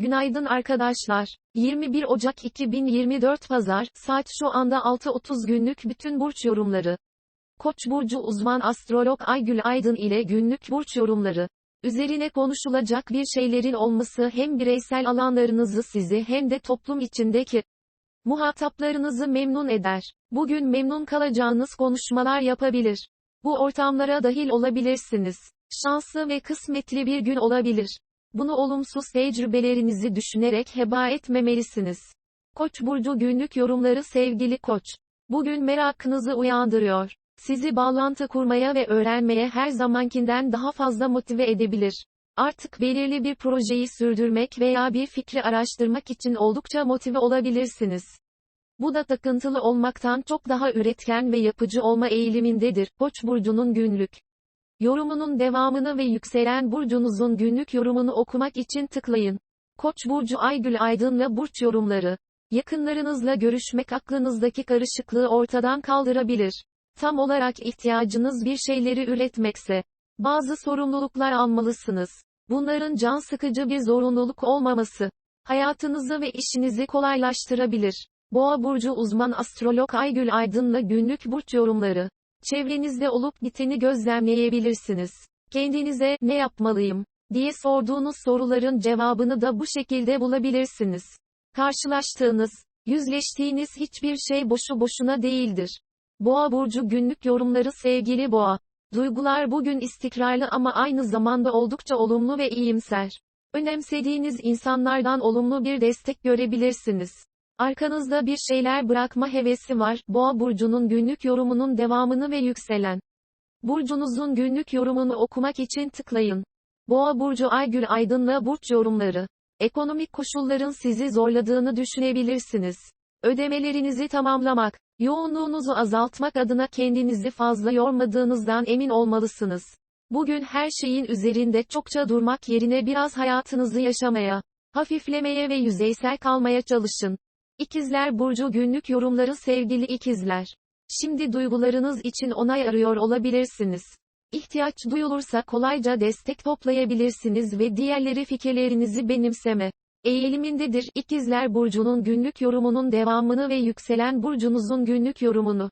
Günaydın arkadaşlar. 21 Ocak 2024 Pazar, saat şu anda 6.30 günlük bütün burç yorumları. Koç burcu uzman astrolog Aygül Aydın ile günlük burç yorumları. Üzerine konuşulacak bir şeylerin olması hem bireysel alanlarınızı sizi hem de toplum içindeki muhataplarınızı memnun eder. Bugün memnun kalacağınız konuşmalar yapabilir. Bu ortamlara dahil olabilirsiniz. Şanslı ve kısmetli bir gün olabilir. Bunu olumsuz tecrübelerinizi düşünerek heba etmemelisiniz. Koç burcu günlük yorumları sevgili Koç. Bugün merakınızı uyandırıyor. Sizi bağlantı kurmaya ve öğrenmeye her zamankinden daha fazla motive edebilir. Artık belirli bir projeyi sürdürmek veya bir fikri araştırmak için oldukça motive olabilirsiniz. Bu da takıntılı olmaktan çok daha üretken ve yapıcı olma eğilimindedir. Koç burcunun günlük Yorumunun devamını ve yükselen burcunuzun günlük yorumunu okumak için tıklayın. Koç burcu Aygül Aydın'la burç yorumları. Yakınlarınızla görüşmek aklınızdaki karışıklığı ortadan kaldırabilir. Tam olarak ihtiyacınız bir şeyleri üretmekse, bazı sorumluluklar almalısınız. Bunların can sıkıcı bir zorunluluk olmaması, hayatınızı ve işinizi kolaylaştırabilir. Boğa burcu uzman astrolog Aygül Aydın'la günlük burç yorumları. Çevrenizde olup biteni gözlemleyebilirsiniz. Kendinize, ne yapmalıyım, diye sorduğunuz soruların cevabını da bu şekilde bulabilirsiniz. Karşılaştığınız, yüzleştiğiniz hiçbir şey boşu boşuna değildir. Boğa burcu günlük yorumları sevgili Boğa. Duygular bugün istikrarlı ama aynı zamanda oldukça olumlu ve iyimser. Önemsediğiniz insanlardan olumlu bir destek görebilirsiniz. Arkanızda bir şeyler bırakma hevesi var. Boğa burcunun günlük yorumunun devamını ve yükselen. Burcunuzun günlük yorumunu okumak için tıklayın. Boğa burcu Aygül Aydın'la burç yorumları. Ekonomik koşulların sizi zorladığını düşünebilirsiniz. Ödemelerinizi tamamlamak, yoğunluğunuzu azaltmak adına kendinizi fazla yormadığınızdan emin olmalısınız. Bugün her şeyin üzerinde çokça durmak yerine biraz hayatınızı yaşamaya, hafiflemeye ve yüzeysel kalmaya çalışın. İkizler Burcu günlük yorumları sevgili ikizler. Şimdi duygularınız için onay arıyor olabilirsiniz. İhtiyaç duyulursa kolayca destek toplayabilirsiniz ve diğerleri fikirlerinizi benimseme eğilimindedir. İkizler Burcu'nun günlük yorumunun devamını ve yükselen burcunuzun günlük yorumunu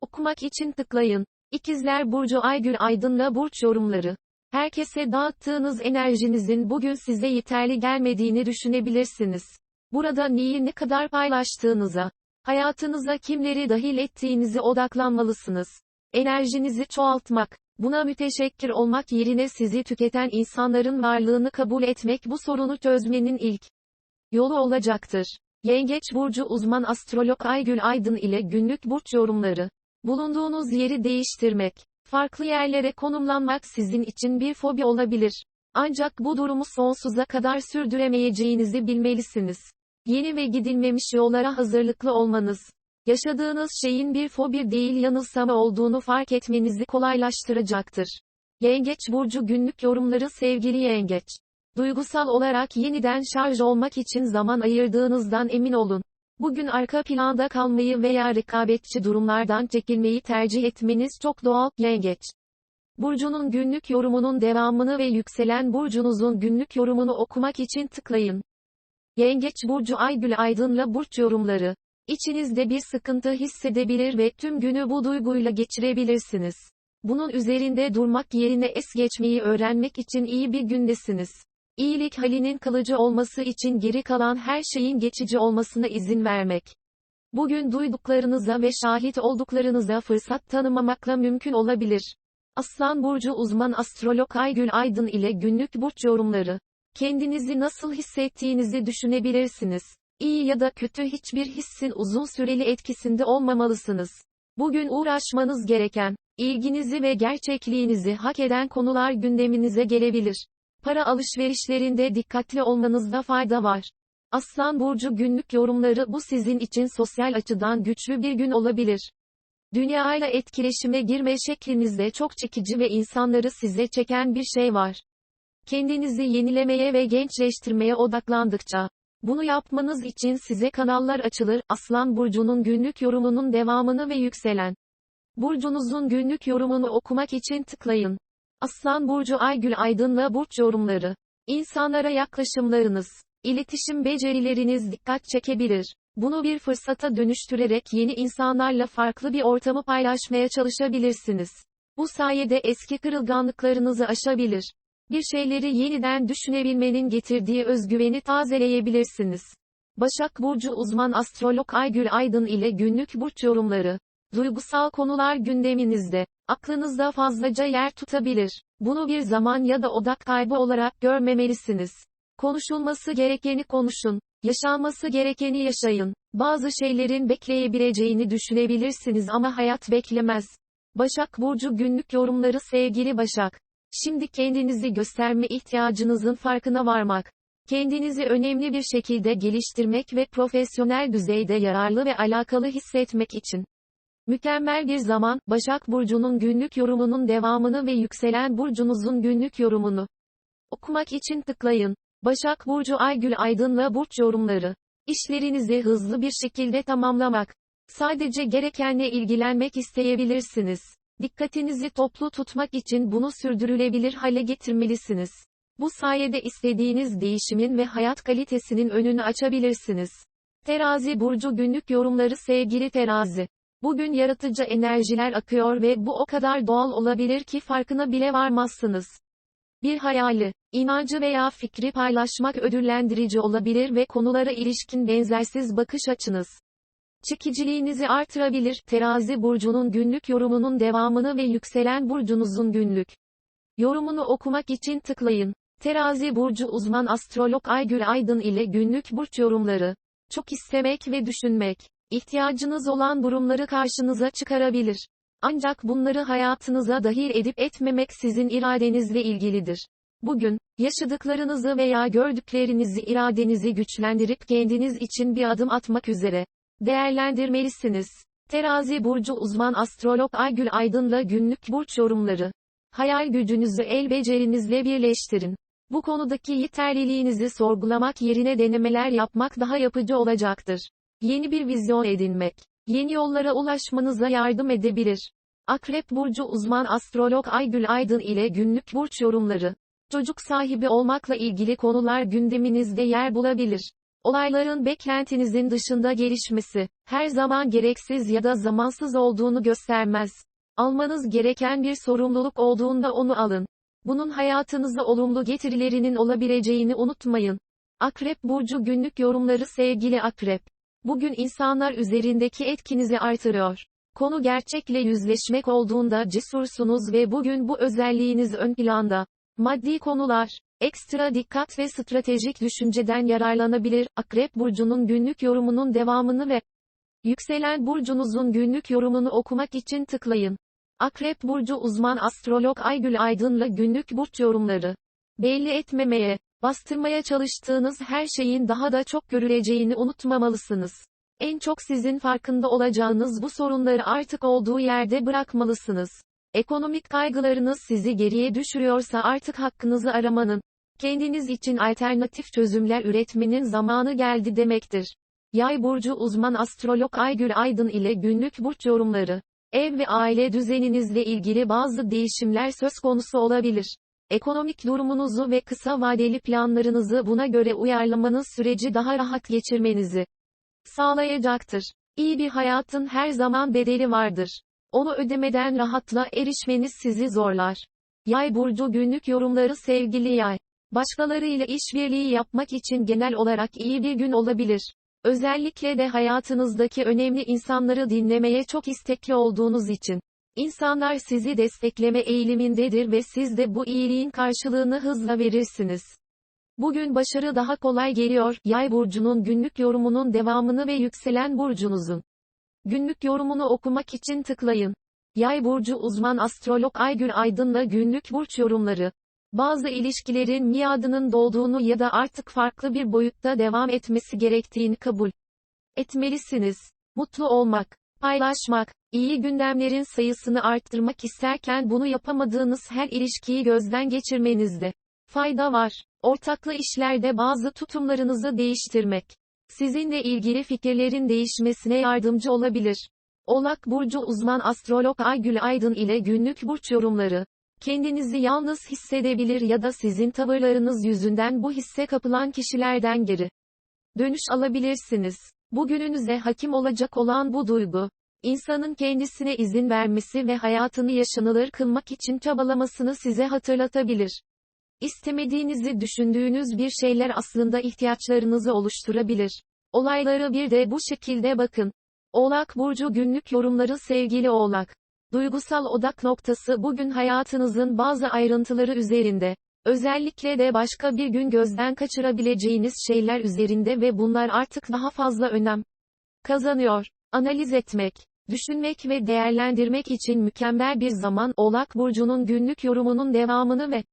okumak için tıklayın. İkizler Burcu Aygül Aydın'la burç yorumları. Herkese dağıttığınız enerjinizin bugün size yeterli gelmediğini düşünebilirsiniz. Burada neyi ne kadar paylaştığınıza, hayatınıza kimleri dahil ettiğinizi odaklanmalısınız. Enerjinizi çoğaltmak, buna müteşekkir olmak yerine sizi tüketen insanların varlığını kabul etmek bu sorunu çözmenin ilk yolu olacaktır. Yengeç burcu uzman astrolog Aygül Aydın ile günlük burç yorumları. Bulunduğunuz yeri değiştirmek, farklı yerlere konumlanmak sizin için bir fobi olabilir. Ancak bu durumu sonsuza kadar sürdüremeyeceğinizi bilmelisiniz. Yeni ve gidilmemiş yollara hazırlıklı olmanız, yaşadığınız şeyin bir fobi değil yanılsama olduğunu fark etmenizi kolaylaştıracaktır. Yengeç burcu günlük yorumları sevgili yengeç. Duygusal olarak yeniden şarj olmak için zaman ayırdığınızdan emin olun. Bugün arka planda kalmayı veya rekabetçi durumlardan çekilmeyi tercih etmeniz çok doğal, yengeç. Burcunun günlük yorumunun devamını ve yükselen burcunuzun günlük yorumunu okumak için tıklayın. Yengeç Burcu Aygül Aydın'la burç yorumları. İçinizde bir sıkıntı hissedebilir ve tüm günü bu duyguyla geçirebilirsiniz. Bunun üzerinde durmak yerine es geçmeyi öğrenmek için iyi bir gündesiniz. İyilik halinin kalıcı olması için geri kalan her şeyin geçici olmasına izin vermek. Bugün duyduklarınıza ve şahit olduklarınıza fırsat tanımamakla mümkün olabilir. Aslan Burcu uzman astrolog Aygül Aydın ile günlük burç yorumları. Kendinizi nasıl hissettiğinizi düşünebilirsiniz. İyi ya da kötü hiçbir hissin uzun süreli etkisinde olmamalısınız. Bugün uğraşmanız gereken, ilginizi ve gerçekliğinizi hak eden konular gündeminize gelebilir. Para alışverişlerinde dikkatli olmanızda fayda var. Aslan Burcu günlük yorumları bu sizin için sosyal açıdan güçlü bir gün olabilir. Dünyayla etkileşime girme şeklinizde çok çekici ve insanları size çeken bir şey var. Kendinizi yenilemeye ve gençleştirmeye odaklandıkça, bunu yapmanız için size kanallar açılır. Aslan Burcu'nun günlük yorumunun devamını ve yükselen. Burcunuzun günlük yorumunu okumak için tıklayın. Aslan Burcu Aygül Aydın'la Burç yorumları. İnsanlara yaklaşımlarınız, İletişim becerileriniz dikkat çekebilir. Bunu bir fırsata dönüştürerek yeni insanlarla farklı bir ortamı paylaşmaya çalışabilirsiniz. Bu sayede eski kırılganlıklarınızı aşabilir. Bir şeyleri yeniden düşünebilmenin getirdiği özgüveni tazeleyebilirsiniz. Başak Burcu uzman astrolog Aygül Aydın ile günlük burç yorumları. Duygusal konular gündeminizde. Aklınızda fazlaca yer tutabilir. Bunu bir zaman ya da odak kaybı olarak görmemelisiniz. Konuşulması gerekeni konuşun. Yaşanması gerekeni yaşayın. Bazı şeylerin bekleyebileceğini düşünebilirsiniz ama hayat beklemez. Başak Burcu günlük yorumları sevgili Başak. Şimdi kendinizi gösterme ihtiyacınızın farkına varmak. Kendinizi önemli bir şekilde geliştirmek ve profesyonel düzeyde yararlı ve alakalı hissetmek için. Mükemmel bir zaman, Başak Burcu'nun günlük yorumunun devamını ve yükselen burcunuzun günlük yorumunu. Okumak için tıklayın. Başak Burcu Aygül Aydın'la burç yorumları. İşlerinizi hızlı bir şekilde tamamlamak. Sadece gerekenle ilgilenmek isteyebilirsiniz. Dikkatinizi toplu tutmak için bunu sürdürülebilir hale getirmelisiniz. Bu sayede istediğiniz değişimin ve hayat kalitesinin önünü açabilirsiniz. Terazi burcu günlük yorumları sevgili terazi. Bugün yaratıcı enerjiler akıyor ve bu o kadar doğal olabilir ki farkına bile varmazsınız. Bir hayali, inancı veya fikri paylaşmak ödüllendirici olabilir ve konulara ilişkin benzersiz bakış açınız. Çekiciliğinizi artırabilir. Terazi burcunun günlük yorumunun devamını ve yükselen burcunuzun günlük yorumunu okumak için tıklayın. Terazi burcu uzman astrolog Aygül Aydın ile günlük burç yorumları. Çok istemek ve düşünmek, ihtiyacınız olan durumları karşınıza çıkarabilir. Ancak bunları hayatınıza dahil edip etmemek sizin iradenizle ilgilidir. Bugün, yaşadıklarınızı veya gördüklerinizi iradenizi güçlendirip kendiniz için bir adım atmak üzere değerlendirmelisiniz. Terazi burcu uzman astrolog Aygül Aydın'la günlük burç yorumları. Hayal gücünüzü el becerinizle birleştirin. Bu konudaki yeterliliğinizi sorgulamak yerine denemeler yapmak daha yapıcı olacaktır. Yeni bir vizyon edinmek, yeni yollara ulaşmanıza yardım edebilir. Akrep Burcu uzman astrolog Aygül Aydın ile günlük burç yorumları. Çocuk sahibi olmakla ilgili konular gündeminizde yer bulabilir. Olayların beklentinizin dışında gelişmesi, her zaman gereksiz ya da zamansız olduğunu göstermez. Almanız gereken bir sorumluluk olduğunda onu alın. Bunun hayatınıza olumlu getirilerinin olabileceğini unutmayın. Akrep Burcu günlük yorumları sevgili Akrep. Bugün insanlar üzerindeki etkinizi artırıyor. Konu gerçekle yüzleşmek olduğunda cesursunuz ve bugün bu özelliğiniz ön planda. Maddi konular, ekstra dikkat ve stratejik düşünceden yararlanabilir. Akrep Burcu'nun günlük yorumunun devamını ve Yükselen burcunuzun günlük yorumunu okumak için tıklayın. Akrep Burcu uzman astrolog Aygül Aydın'la günlük burç yorumları. Belli etmemeye, bastırmaya çalıştığınız her şeyin daha da çok görüleceğini unutmamalısınız. En çok sizin farkında olacağınız bu sorunları artık olduğu yerde bırakmalısınız. Ekonomik kaygılarınız sizi geriye düşürüyorsa artık hakkınızı aramanın, kendiniz için alternatif çözümler üretmenin zamanı geldi demektir. Yay burcu uzman astrolog Aygül Aydın ile günlük burç yorumları. Ev ve aile düzeninizle ilgili bazı değişimler söz konusu olabilir. Ekonomik durumunuzu ve kısa vadeli planlarınızı buna göre uyarlamanız süreci daha rahat geçirmenizi sağlayacaktır. İyi bir hayatın her zaman bedeli vardır. Onu ödemeden rahatla erişmeniz sizi zorlar. Yay burcu günlük yorumları sevgili yay. Başkalarıyla işbirliği yapmak için genel olarak iyi bir gün olabilir. Özellikle de hayatınızdaki önemli insanları dinlemeye çok istekli olduğunuz için. İnsanlar sizi destekleme eğilimindedir ve siz de bu iyiliğin karşılığını hızla verirsiniz. Bugün başarı daha kolay geliyor. Yay burcunun günlük yorumunun devamını ve yükselen burcunuzun günlük yorumunu okumak için tıklayın. Yay burcu uzman astrolog Aygül Aydın'la günlük burç yorumları bazı ilişkilerin miadının dolduğunu ya da artık farklı bir boyutta devam etmesi gerektiğini kabul etmelisiniz. Mutlu olmak, paylaşmak, iyi gündemlerin sayısını arttırmak isterken bunu yapamadığınız her ilişkiyi gözden geçirmenizde fayda var. Ortaklı işlerde bazı tutumlarınızı değiştirmek, sizinle ilgili fikirlerin değişmesine yardımcı olabilir. Oğlak Burcu uzman astrolog Aygül Aydın ile günlük burç yorumları Kendinizi yalnız hissedebilir ya da sizin tavırlarınız yüzünden bu hisse kapılan kişilerden geri dönüş alabilirsiniz. Bugününüze hakim olacak olan bu duygu, insanın kendisine izin vermesi ve hayatını yaşanılır kılmak için çabalamasını size hatırlatabilir. İstemediğinizi düşündüğünüz bir şeyler aslında ihtiyaçlarınızı oluşturabilir. Olaylara bir de bu şekilde bakın. Oğlak Burcu günlük yorumları sevgili Oğlak. Duygusal odak noktası bugün hayatınızın bazı ayrıntıları üzerinde. Özellikle de başka bir gün gözden kaçırabileceğiniz şeyler üzerinde ve bunlar artık daha fazla önem kazanıyor. Analiz etmek, düşünmek ve değerlendirmek için mükemmel bir zaman Oğlak Burcu'nun günlük yorumunun devamını ve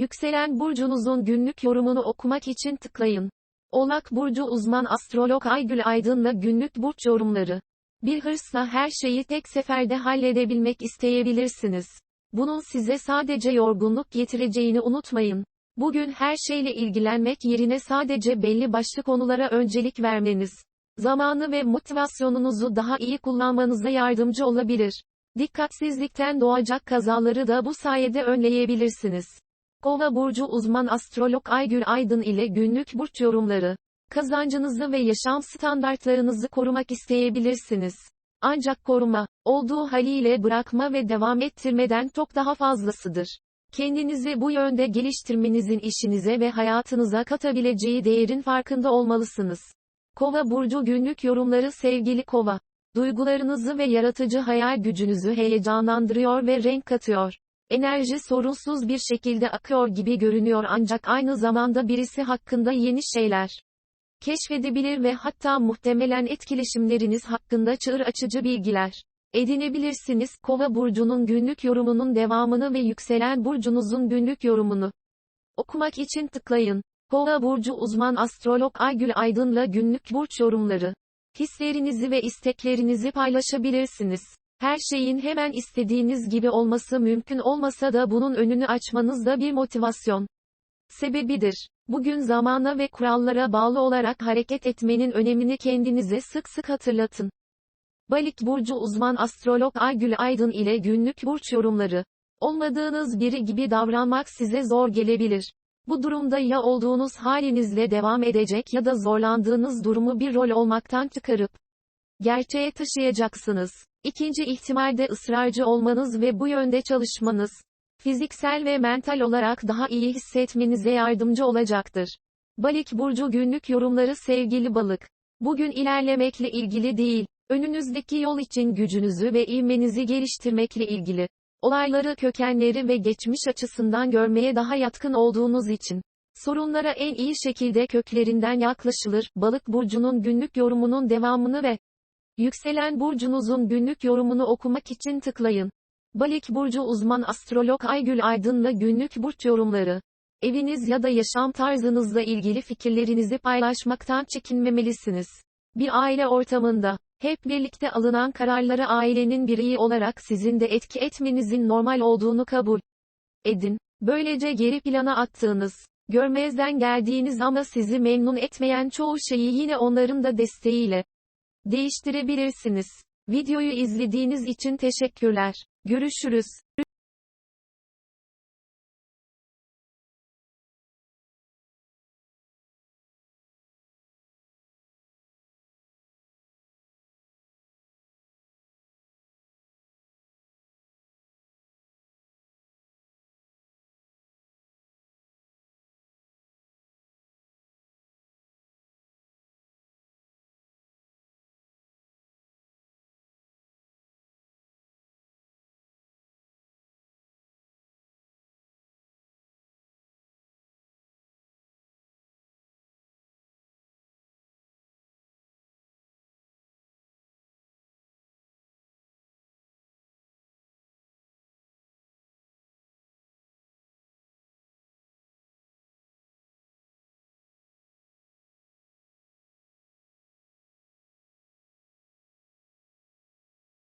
Yükselen burcunuzun günlük yorumunu okumak için tıklayın. Oğlak Burcu uzman astrolog Aygül Aydın'la günlük burç yorumları. Bir hırsla her şeyi tek seferde halledebilmek isteyebilirsiniz. Bunun size sadece yorgunluk getireceğini unutmayın. Bugün her şeyle ilgilenmek yerine sadece belli başlı konulara öncelik vermeniz, zamanı ve motivasyonunuzu daha iyi kullanmanıza yardımcı olabilir. Dikkatsizlikten doğacak kazaları da bu sayede önleyebilirsiniz. Kova burcu uzman astrolog Aygül Aydın ile günlük burç yorumları. Kazancınızı ve yaşam standartlarınızı korumak isteyebilirsiniz. Ancak koruma, olduğu haliyle bırakma ve devam ettirmeden çok daha fazlasıdır. Kendinizi bu yönde geliştirmenizin işinize ve hayatınıza katabileceği değerin farkında olmalısınız. Kova burcu günlük yorumları sevgili Kova. Duygularınızı ve yaratıcı hayal gücünüzü heyecanlandırıyor ve renk katıyor. Enerji sorunsuz bir şekilde akıyor gibi görünüyor ancak aynı zamanda birisi hakkında yeni şeyler keşfedebilir ve hatta muhtemelen etkileşimleriniz hakkında çığır açıcı bilgiler edinebilirsiniz. Kova burcunun günlük yorumunun devamını ve yükselen burcunuzun günlük yorumunu okumak için tıklayın. Kova burcu uzman astrolog Aygül Aydın'la günlük burç yorumları. Hislerinizi ve isteklerinizi paylaşabilirsiniz. Her şeyin hemen istediğiniz gibi olması mümkün olmasa da bunun önünü açmanız da bir motivasyon sebebidir. Bugün zamana ve kurallara bağlı olarak hareket etmenin önemini kendinize sık sık hatırlatın. Balık burcu uzman astrolog Aygül Aydın ile günlük burç yorumları. Olmadığınız biri gibi davranmak size zor gelebilir. Bu durumda ya olduğunuz halinizle devam edecek ya da zorlandığınız durumu bir rol olmaktan çıkarıp gerçeğe taşıyacaksınız. İkinci ihtimalde ısrarcı olmanız ve bu yönde çalışmanız, fiziksel ve mental olarak daha iyi hissetmenize yardımcı olacaktır. Balık burcu günlük yorumları sevgili balık. Bugün ilerlemekle ilgili değil, önünüzdeki yol için gücünüzü ve ivmenizi geliştirmekle ilgili. Olayları kökenleri ve geçmiş açısından görmeye daha yatkın olduğunuz için. Sorunlara en iyi şekilde köklerinden yaklaşılır. Balık burcunun günlük yorumunun devamını ve Yükselen burcunuzun günlük yorumunu okumak için tıklayın. Balık burcu uzman astrolog Aygül Aydın'la günlük burç yorumları. Eviniz ya da yaşam tarzınızla ilgili fikirlerinizi paylaşmaktan çekinmemelisiniz. Bir aile ortamında hep birlikte alınan kararlara ailenin bireyi olarak sizin de etki etmenizin normal olduğunu kabul edin. Böylece geri plana attığınız, görmezden geldiğiniz ama sizi memnun etmeyen çoğu şeyi yine onların da desteğiyle değiştirebilirsiniz. Videoyu izlediğiniz için teşekkürler. Görüşürüz.